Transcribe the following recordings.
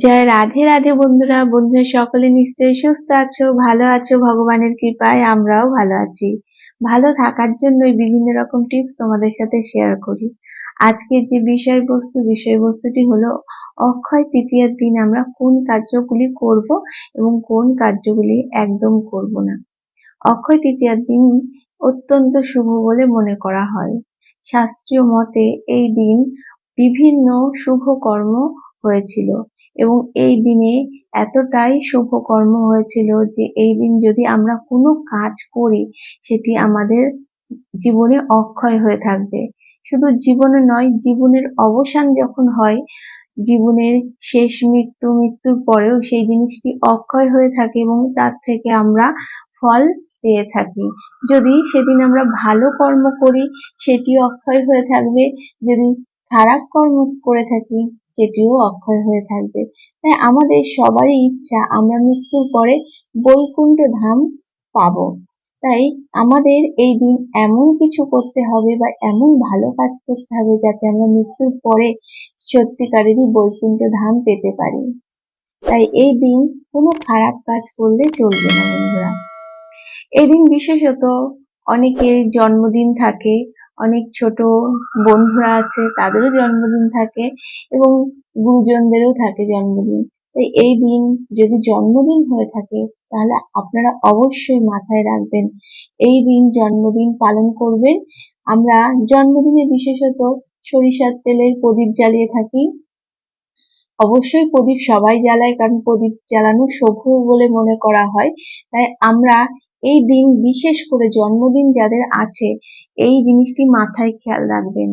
জয় রাধে রাধে বন্ধুরা বন্ধুরা সকলে নিশ্চয়ই সুস্থ আছো, ভালো আছো, ভগবানের কৃপায় আমরাও ভালো আছি। ভালো থাকার জন্যই বিভিন্ন রকম টিপস তোমাদের সাথে শেয়ার করি। আজকে যে বিষয়বস্তু, বিষয়বস্তুটি হলো অক্ষয় তৃতীয়ার দিন আমরা কোন কার্যগুলি করব এবং কোন কার্যগুলি একদম করব না। অক্ষয় তৃতীয়ার দিন অত্যন্ত শুভ বলে মনে করা হয়। শাস্ত্রীয় মতে এই দিন বিভিন্ন শুভ কর্ম হয়েছিল। এবং এই দিনে এতটাই শুভ কর্ম হয়েছিল যে এই দিন যদি আমরা কোনো কাজ করি, সেটি আমাদের জীবনে অক্ষয় হয়ে থাকবে। শুধু জীবনে নয়, জীবনের অবসান যখন হয়, জীবনের শেষ মৃত্যু, মৃত্যুর পরেও সেই জিনিসটি অক্ষয় হয়ে থাকে এবং তার থেকে আমরা ফল পেয়ে থাকি। যদি সেদিন আমরা ভালো কর্ম করি, সেটি অক্ষয় হয়ে থাকবে। যদি খারাপ কর্ম করে থাকি সেটিও অক্ষয় হয়ে থাকবে। তাই আমাদের সবারই ইচ্ছা, আমরা মৃত্যুর পরে বৈকুণ্ঠ ধাম পাব। তাই আমাদের এই দিন এমন কিছু করতে হবে বা এমন ভালো কাজ করতে হবে যাতে আমরা মৃত্যুর পরে সত্যিকারেরই বৈকুণ্ঠ ধাম পেতে পারি। তাই এই দিন কোনো খারাপ কাজ করলে চলবে না বন্ধুরা। এই দিন বিশেষত অনেকের জন্মদিন থাকে অনেক ছোট বন্ধুরা আছে, তাদেরও জন্মদিন থাকে এবং গুরুজনদেরও থাকে জন্মদিন। তাই এই দিন যদি জন্মদিন হয়ে থাকে, তাহলে আপনারা অবশ্যই মাথায় রাখবেন, এই দিন জন্মদিন পালন করবেন। আমরা জন্মদিনে বিশেষত সরিষার তেলের প্রদীপ জ্বালিয়ে থাকি। অবশ্যই প্রদীপ সবাই জ্বালায়, কারণ প্রদীপ জ্বালানো শুভ বলে মনে করা হয়। তাই আমরা এই দিন, বিশেষ করে জন্মদিন যাদের আছে, এই জিনিসটি মাথায় খেয়াল রাখবেন।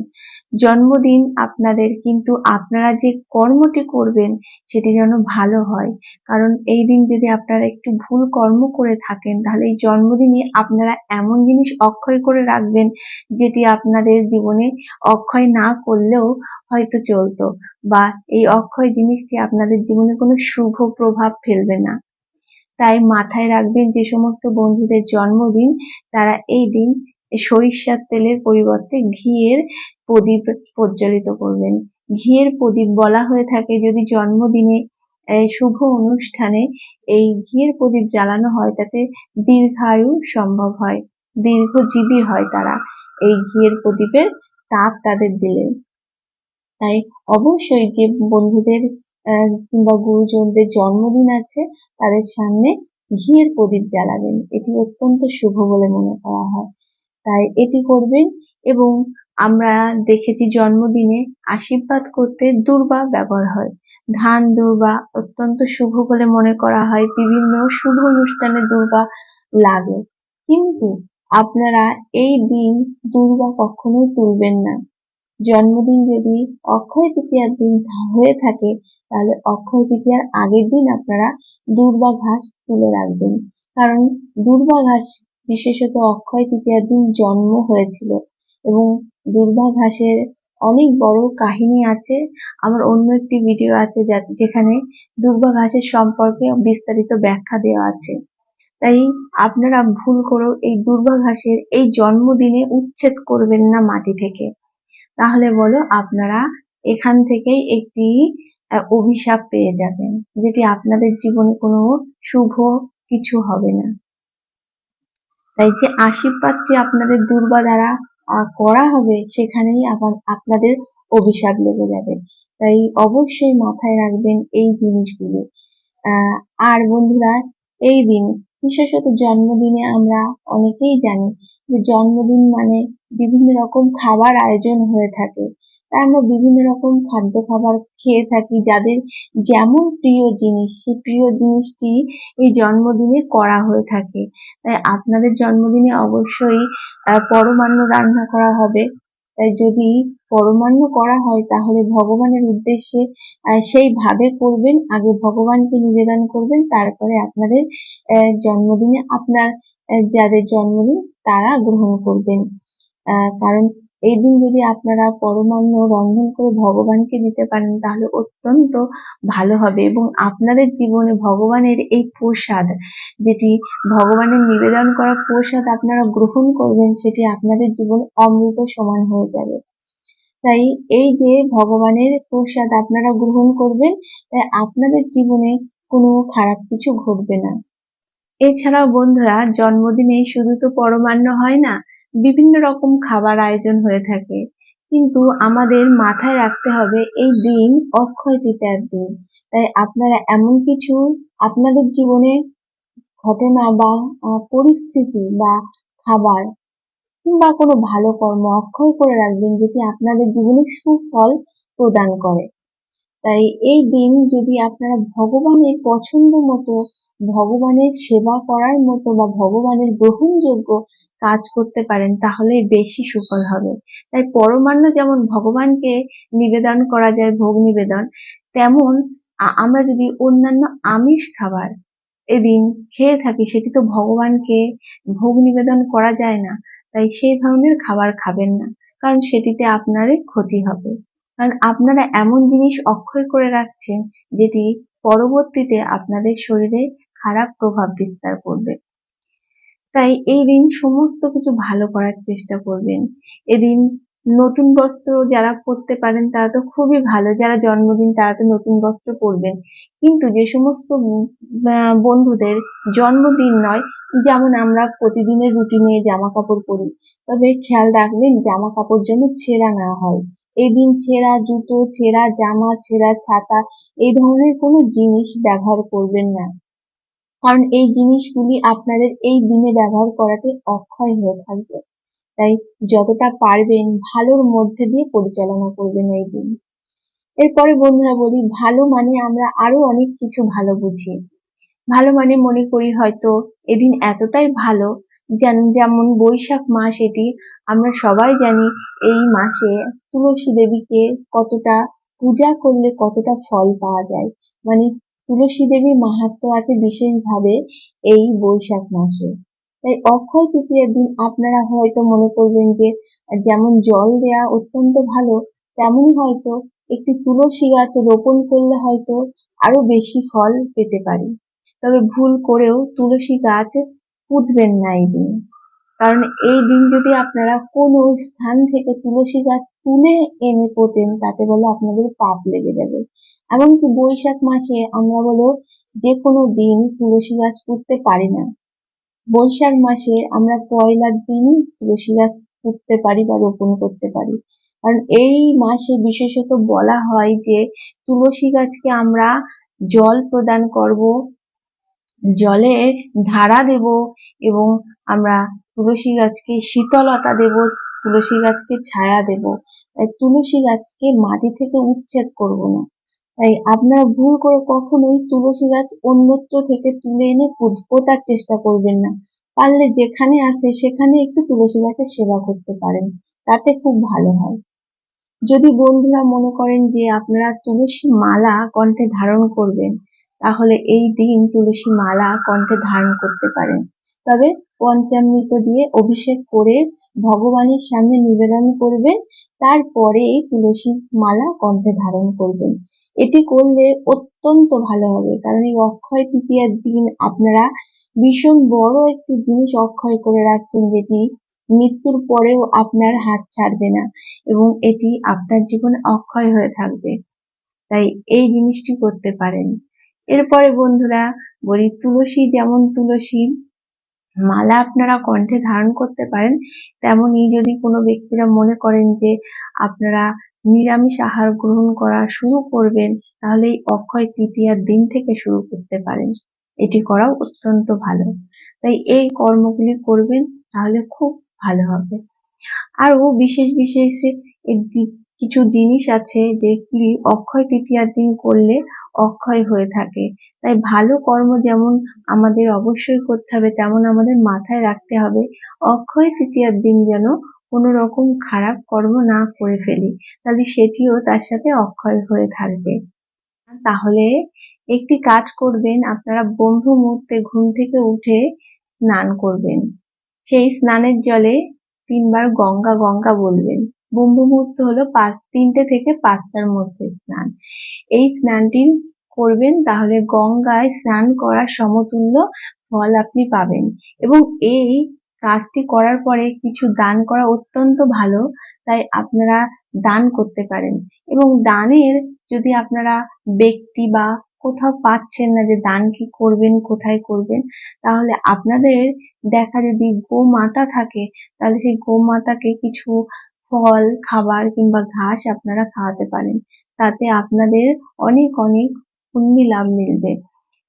জন্মদিন আপনাদের কিন্তু আপনারা যে কর্মটি করবেন, সেটি যেন ভালো হয়। কারণ এই দিন যদি আপনারা একটু ভুল কর্ম করে থাকেন, তাহলে এই জন্মদিনে আপনারা এমন জিনিস অক্ষয় করে রাখবেন, যেটি আপনাদের জীবনে অক্ষয় না করলেও হয়তো চলতো, বা এই অক্ষয় জিনিসটি আপনাদের জীবনে কোনো শুভ প্রভাব ফেলবে না। তাই মাথায় রাখবেন যে সমস্ত বন্ধুদের জন্মদিন, তারা এই দিন সরিষার তেলের পরিবর্তে ঘিয়ের প্রদীপ প্রজ্বলিত করবেন। ঘিয়ের প্রদীপ বলা হয়ে থাকে যদি জন্মদিনে শুভ অনুষ্ঠানে এই ঘিয়ের প্রদীপ জ্বালানো হয়, তাতে দীর্ঘায়ু সম্ভব হয়, দীর্ঘজীবী হয় তারা। এই ঘিয়ের প্রদীপের তাপ তাদের দিলে তাই অবশ্যই যে বন্ধুদের কিংবা গুরুজনদের জন্মদিন আছে, তাদের সামনে ঘিয়ের প্রদীপ জ্বালাবেন। এটি অত্যন্ত শুভ বলে মনে করা হয়। তাই এটি করবেন এবং আমরা দেখেছি জন্মদিনে আশীর্বাদ করতে দুর্বা ব্যবহার হয়। ধান দুর্বা অত্যন্ত শুভ বলে মনে করা হয়। বিভিন্ন শুভ অনুষ্ঠানে দুর্বা লাগে। কিন্তু আপনারা এই দিন দুর্বা কখনোই তুলবেন না। জন্মদিন যদি অক্ষয় তৃতীয়ার দিন হয়ে থাকে, তাহলে অক্ষয় তৃতীয়ার আগের দিন আপনারা দুর্বা ঘাস তুলে রাখবেন। কারণ দুর্বা ঘাস বিশেষত অক্ষয় তৃতীয়ার দিন জন্ম হয়েছিল এবং দুর্বা ঘাসের অনেক বড় কাহিনী আছে। আমার অন্য একটি ভিডিও আছে যেখানে দুর্বা ঘাসের সম্পর্কে বিস্তারিত ব্যাখ্যা দেওয়া আছে। তাই আপনারা ভুল করেও এই দুর্বা ঘাসের এই জন্মদিনে উচ্ছেদ করবেন না মাটি থেকে। তাহলে বলো আপনারা এখান থেকেই একটি অভিশাপ পেয়ে যাবেন, যেটি আপনাদের জীবনে কোনো শুভ কিছু হবে না। তাই যে আশীর্বাদটি আপনাদের দুর্বা দ্বারা করা হবে, সেখানেই আবার আপনাদের অভিশাপ লেগে যাবে। তাই অবশ্যই মাথায় রাখবেন এই জিনিসগুলো। আর বন্ধুরা, এই দিন বিশেষত জন্মদিনে আমরা অনেকেই জানি যে জন্মদিন মানে বিভিন্ন রকম খাবার আয়োজন হয়ে থাকে। তাই আমরা বিভিন্ন রকম খাদ্য খাবার খেয়ে থাকি যাদের যেমন প্রিয় জিনিস, সেই প্রিয় জিনিসটি এই জন্মদিনে করা হয়ে থাকে। তাই আপনাদের জন্মদিনে অবশ্যই পরমান্ন রান্না করা হবে। যদি পরমান্ন করা হয়, তাহলে ভগবানের উদ্দেশ্যে সেইভাবে করবেন, আগে ভগবানকে নিবেদন করবেন, তারপরে আপনাদের জন্মদিনে আপনার যাদের জন্মদিন, তারা গ্রহণ করবেন। কারণ এই দিন যদি আপনারা পরমান্ন রন্ধন করে ভগবানকে দিতে পারেন, তাহলে অত্যন্ত ভালো হবে এবং আপনাদের জীবনে ভগবানের এই প্রসাদ, যেটি ভগবানের নিবেদন করা প্রসাদ আপনারা গ্রহণ করবেন, সেটি আপনাদের জীবন অমৃত সমান হয়ে যাবে। তাই এই যে ভগবানের প্রসাদ আপনারা গ্রহণ করবেন, তাই আপনাদের জীবনে কোনো খারাপ কিছু ঘটবে না। এছাড়াও বন্ধুরা, জন্মদিনে শুধু তো পরমান্ন হয় না বিভিন্ন রকম খাবার আয়োজন হয়ে থাকে। কিন্তু আমাদের মাথায় রাখতে হবে, এই দিন অক্ষয় তৃতীয়ার দিন। তাই আপনারা এমন কিছু আপনাদের জীবনে ঘটনা বা পরিস্থিতি বা খাবার কিংবা কোনো ভালো কর্ম অক্ষয় করে রাখবেন যেটি আপনাদের জীবনে সুফল প্রদান করে। তাই এই দিন যদি আপনারা ভগবানের পছন্দ মতো ভগবানের সেবা করার মতো বা ভগবানের গ্রহণযোগ্য কাজ করতে পারেন, তাহলে বেশি সুফল হবে। তাই পরমান্ন যেমন ভগবানকে নিবেদন করা যায়, ভোগ নিবেদন, তেমন আমরা যদি অন্যান্য আমিষ খাবার এদিন খেয়ে থাকি, সেটি তো ভগবানকে ভোগ নিবেদন করা যায় না। তাই সেই ধরনের খাবার খাবেন না, কারণ সেটিতে আপনারই ক্ষতি হবে। কারণ আপনারা এমন জিনিস অক্ষয় করে রাখছেন, যেটি পরবর্তীতে আপনাদের শরীরে খারাপ প্রভাব বিস্তার করবে। তাই এই দিন সমস্ত কিছু ভালো করার চেষ্টা করবেন। এদিন নতুন বস্ত্র যারা পরতে পারেন, তারা তো খুবই ভালো। যারা জন্মদিন, তারা তো নতুন বস্ত্র পরবেন। কিন্তু যে সমস্ত বন্ধুদের জন্মদিন নয়, যেমন আমরা প্রতিদিনের রুটিনে জামা কাপড় পরি, তবে খেয়াল রাখবেন জামা কাপড় যেন ছেঁড়া না হয়। এই দিন ছেঁড়া জুতো, ছেঁড়া জামা, ছেঁড়া ছাতা, এই ধরনের কোনো জিনিস ব্যবহার করবেন না। কারণ এই জিনিসগুলি আপনাদের এই দিনে ব্যবহার করাতে অক্ষয় হয়ে থাকবে। তাই যতটা পারবেন ভালোর মধ্যে দিয়ে পরিচালনা করবেন এই দিন। এরপরে বন্ধুরা বলি, ভালো মানে আমরা আরও অনেক কিছু ভালো বুঝি। ভালো মানে মনে করি হয়তো এদিন এতটাই ভালো যেন যেমন বৈশাখ মাস এটি, আমরা সবাই জানি এই মাসে তুলসী দেবীকে কতটা পূজা করলে কতটা ফল পাওয়া যায়। মানে তুলসী দেবীর মাহাত্ম্য আছে বিশেষভাবে এই বৈশাখ মাসে। তাই অক্ষয় তৃতীয়ার দিন আপনারা হয়তো মনে করবেন যে, যেমন জল দেয়া অত্যন্ত ভালো, তেমনই হয়তো একটি তুলসী গাছ রোপণ করলে হয়তো আরও বেশি ফল পেতে পারি। তবে ভুল করেও তুলসী গাছ পুঁতবেন না এই দিন। কারণ এই দিন যদি আপনারা কোনো স্থান থেকে তুলসী গাছ তুলে এনে পোতেন, তাতে বলে আপনাদের পাপ লেগে যাবে। এমনকি বৈশাখ মাসে আমরা বলো যে কোনো দিন তুলসী গাছ পুঁততে পারি না। বৈশাখ মাসে আমরা পয়লার দিন তুলসী গাছ পুঁততে পারি বা রোপণ করতে পারি। কারণ এই মাসে বিশেষত বলা হয় যে তুলসী গাছকে আমরা জল প্রদান করব, জলে ধারা দেব এবং আমরা তুলসী গাছকে শীতলতা দেব, তুলসী গাছকে ছায়া দেব। তাই তুলসী গাছকে মাটি থেকে উচ্ছেদ করব না। তাই আপনারা ভুল করে কখনোই তুলসী গাছ অন্যত্র থেকে তুলে এনে পোতার চেষ্টা করবেন না। পারলে যেখানে আছে সেখানে একটু তুলসী গাছের সেবা করতে পারেন। তাতে খুব ভালো হয়। যদি বন্ধুরা মনে করেন যে আপনারা তুলসী মালা কণ্ঠে ধারণ করবেন, তাহলে এই দিন তুলসী মালা কণ্ঠে ধারণ করতে পারেন। তবে পঞ্চামৃত দিয়ে অভিষেক করে ভগবানের সামনে নিবেদন করবেন। তারপরে তুলসী মালা কণ্ঠে ধারণ করবেন। এটি করলে অত্যন্ত ভালো হবে, কারণ এই অক্ষয় তৃতীয়ার দিন আপনারা ভীষণ বড় একটি জিনিস অক্ষয় করে রাখছেন, যেটি মৃত্যুর পরেও আপনার হাত ছাড়বে না এবং এটি আপনার জীবনে অক্ষয় হয়ে থাকবে। তাই এই জিনিসটি করতে পারেন। এরপরে বন্ধুরা বলি, তুলসী যেমন তুলসী মালা আপনারা কণ্ঠে ধারণ করতে পারেন, তেমনই যদি কোনো ব্যক্তিরা মনে করেন যে আপনারা নিরামিষ আহার গ্রহণ করা শুরু করবেন, তাহলে এই অক্ষয় তৃতীয়ার দিন থেকে শুরু করতে পারেন। এটি করাও অত্যন্ত ভালো। তাই এই কর্মগুলি করবেন, তাহলে খুব ভালো হবে। আরও বিশেষ বিশেষ কিছু জিনিস আছে যেগুলি অক্ষয় তৃতীয়ার দিন করলে অক্ষয় হয়ে থাকে। তাই ভালো কর্ম যেমন আমাদের অবশ্যই করতে হবে, তেমন আমাদের মাথায় রাখতে হবে। অক্ষয় তৃতীয়ার দিন যেন কোনো রকম খারাপ কর্ম না করে ফেলি, তাহলে সেটিও তার সাথে অক্ষয় হয়ে থাকবে। তাহলে একটি কাজ করবেন, আপনারা ব্রহ্ম মুহূর্তে ঘুম থেকে উঠে স্নান করবেন। সেই স্নানের জলে তিনবার গঙ্গা গঙ্গা বলবেন। ব্রহ্ম মুহূর্ত হলো পাঁচ, তিনটে থেকে পাঁচটার মধ্যে স্নান। এই স্নানটি করবেন, তাহলে গঙ্গায় স্নান করার সমতুল্য ফল আপনি পাবেন। এবং এই কাজটি করার পরে কিছু দান করা অত্যন্ত ভালো, তাই আপনারা দান করতে পারেন। এবং দানের যদি আপনারা ব্যক্তি বা কোথাও পাচ্ছেন না যে দান কি করবেন, কোথায় করবেন, তাহলে আপনাদের দেখা যদি গোমাতা থাকে, তাহলে সেই গোমাতাকে কিছু ফল, খাবার কিংবা ঘাস আপনারা খাওয়াতে পারেন। তাতে আপনাদের অনেক অনেক পুণ্যি লাভ মিলবে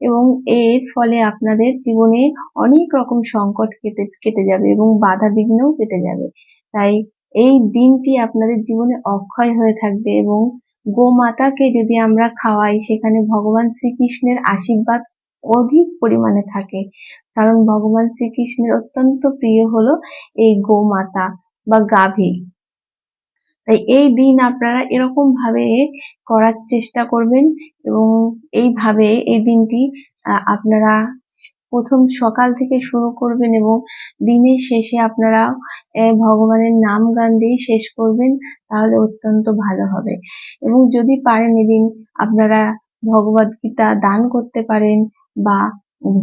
এবং এর ফলে আপনাদের জীবনে অনেক রকম সংকট কেটে কেটে যাবে এবং বাধা বিঘ্নও কেটে যাবে। তাই এই দিনটি আপনাদের জীবনে অক্ষয় হয়ে থাকবে এবং গোমাতাকে যদি আমরা খাওয়াই, সেখানে ভগবান শ্রীকৃষ্ণের আশীর্বাদ অধিক পরিমাণে থাকে। কারণ ভগবান শ্রীকৃষ্ণের অত্যন্ত প্রিয় হলো এই গোমাতা বা গাভী। তাই এই দিন আপনারা এরকম ভাবে করার চেষ্টা করবেন এবং এইভাবে এই দিনটি আপনারা প্রথম সকাল থেকে শুরু করবেন এবং দিনের শেষে আপনারা ভগবানের নাম গান দিয়ে শেষ করবেন, তাহলে অত্যন্ত ভালো হবে। এবং যদি পারেন এদিন আপনারা ভগবদ গীতা দান করতে পারেন বা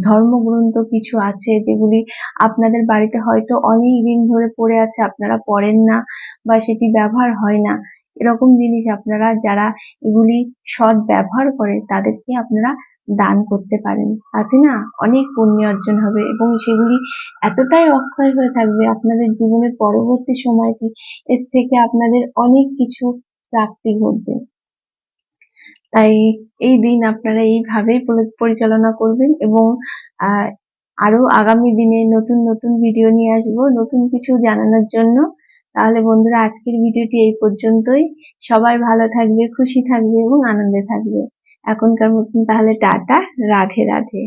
ধর্মগ্রন্থ কিছু আছে যেগুলি আপনাদের বাড়িতে হয়তো অনেক দিন ধরে পড়ে আছে, আপনারা পড়েন না বা সেটি ব্যবহার হয় না। এরকম জিনিস আপনারা যারা এগুলি সৎ ব্যবহার করে, তাদেরকে আপনারা দান করতে পারেন। তাতে না অনেক পুণ্য অর্জন হবে এবং সেগুলি এতটাই অক্ষয় হয়ে থাকবে আপনাদের জীবনের পরবর্তী সময়টি, এর থেকে আপনাদের অনেক কিছু প্রাপ্তি ঘটবে। তাই এই দিন আপনারা এইভাবেই পরিচালনা করবেন এবং আরও আগামী দিনে নতুন নতুন ভিডিও নিয়ে আসব, নতুন কিছু জানানোর জন্য। তাহলে বন্ধুরা, আজকের ভিডিওটি এই পর্যন্তই। সবাই ভালো থাকবে, খুশি থাকবে এবং আনন্দে থাকবে। এখনকার মতন তাহলে টাটা, রাধে রাধে।